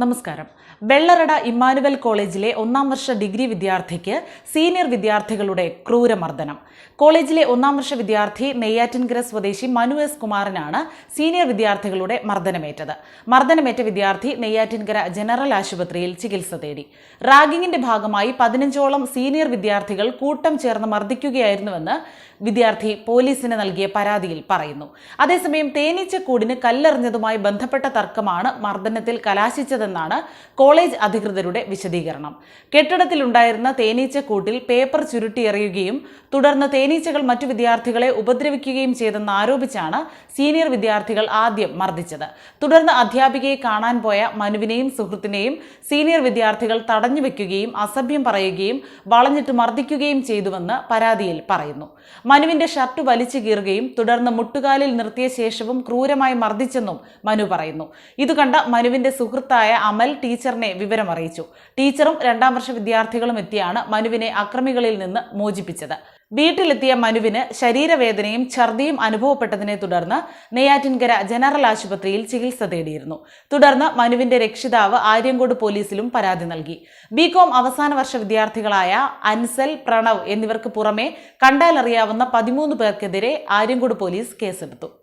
നമസ്കാരം. വെള്ളറട ഇമ്മാനുവൽ കോളേജിലെ ഒന്നാം വർഷ ഡിഗ്രി വിദ്യാർത്ഥിക്ക് സീനിയർ വിദ്യാർത്ഥികളുടെ ക്രൂരമർദ്ദനം. കോളേജിലെ ഒന്നാം വർഷ വിദ്യാർത്ഥി നെയ്യാറ്റിൻകര സ്വദേശി മനു എസ് കുമാറിനാണ് സീനിയർ വിദ്യാർത്ഥികളുടെ മർദ്ദനമേറ്റത്. മർദ്ദനമേറ്റ വിദ്യാർത്ഥി നെയ്യാറ്റിൻകര ജനറൽ ആശുപത്രിയിൽ ചികിത്സ തേടി. റാഗിങ്ങിന്റെ ഭാഗമായി പതിനഞ്ചോളം സീനിയർ വിദ്യാർത്ഥികൾ കൂട്ടം ചേർന്ന് മർദ്ദിക്കുകയായിരുന്നുവെന്ന് വിദ്യാർത്ഥി പോലീസിന് നൽകിയ പരാതിയിൽ പറയുന്നു. അതേസമയം തേനീച്ചക്കൂടിന് കല്ലെറിഞ്ഞതുമായി ബന്ധപ്പെട്ട തർക്കമാണ് മർദ്ദനത്തിൽ കലാശിച്ചതെന്നാണ് കോളേജ് അധികൃതരുടെ വിശദീകരണം. കെട്ടിടത്തിലുണ്ടായിരുന്ന തേനീച്ചക്കൂട്ടിൽ പേപ്പർ ചുരുട്ടിയെറിയുകയും തുടർന്ന് തേനീച്ചകൾ മറ്റു വിദ്യാർത്ഥികളെ ഉപദ്രവിക്കുകയും ചെയ്തെന്ന് ആരോപിച്ചാണ് സീനിയർ വിദ്യാർത്ഥികൾ ആദ്യം മർദ്ദിച്ചത്. തുടർന്ന് അധ്യാപികയെ കാണാൻ പോയ മനുവിനെയും സുഹൃത്തിനെയും സീനിയർ വിദ്യാർത്ഥികൾ തടഞ്ഞു വെക്കുകയും അസഭ്യം പറയുകയും വളഞ്ഞിട്ട് മർദ്ദിക്കുകയും ചെയ്തുവെന്ന് പരാതിയിൽ പറയുന്നു. മനുവിന്റെ ഷർട്ട് വലിച്ചു കീറുകയും തുടർന്ന് മുട്ടുകാലിൽ നിർത്തിയ ശേഷവും ക്രൂരമായി മർദ്ദിച്ചെന്നും മനു പറയുന്നു. ഇത് കണ്ട മനുവിന്റെ സുഹൃത്തായ അമൽ ടീച്ചറിനെ വിവരം അറിയിച്ചു. ടീച്ചറും രണ്ടാം വർഷ വിദ്യാർത്ഥികളും എത്തിയാണ് മനുവിനെ അക്രമികളിൽ നിന്ന് മോചിപ്പിച്ചത്. വീട്ടിലെത്തിയ മനുവിന് ശരീരവേദനയും ഛർദിയും അനുഭവപ്പെട്ടതിനെ തുടർന്ന് നെയ്യാറ്റിൻകര ജനറൽ ആശുപത്രിയിൽ ചികിത്സ തേടിയിരുന്നു. തുടർന്ന് മനുവിന്റെ രക്ഷിതാവ് ആര്യങ്കോട് പോലീസിലും പരാതി നൽകി. ബികോം അവസാന വർഷ വിദ്യാർത്ഥികളായ അൻസൽ പ്രണവ് എന്നിവർക്ക് പുറമെ കണ്ടാലറിയാവുന്ന പതിമൂന്ന് പേർക്കെതിരെ ആര്യങ്കോട് പോലീസ് കേസെടുത്തു.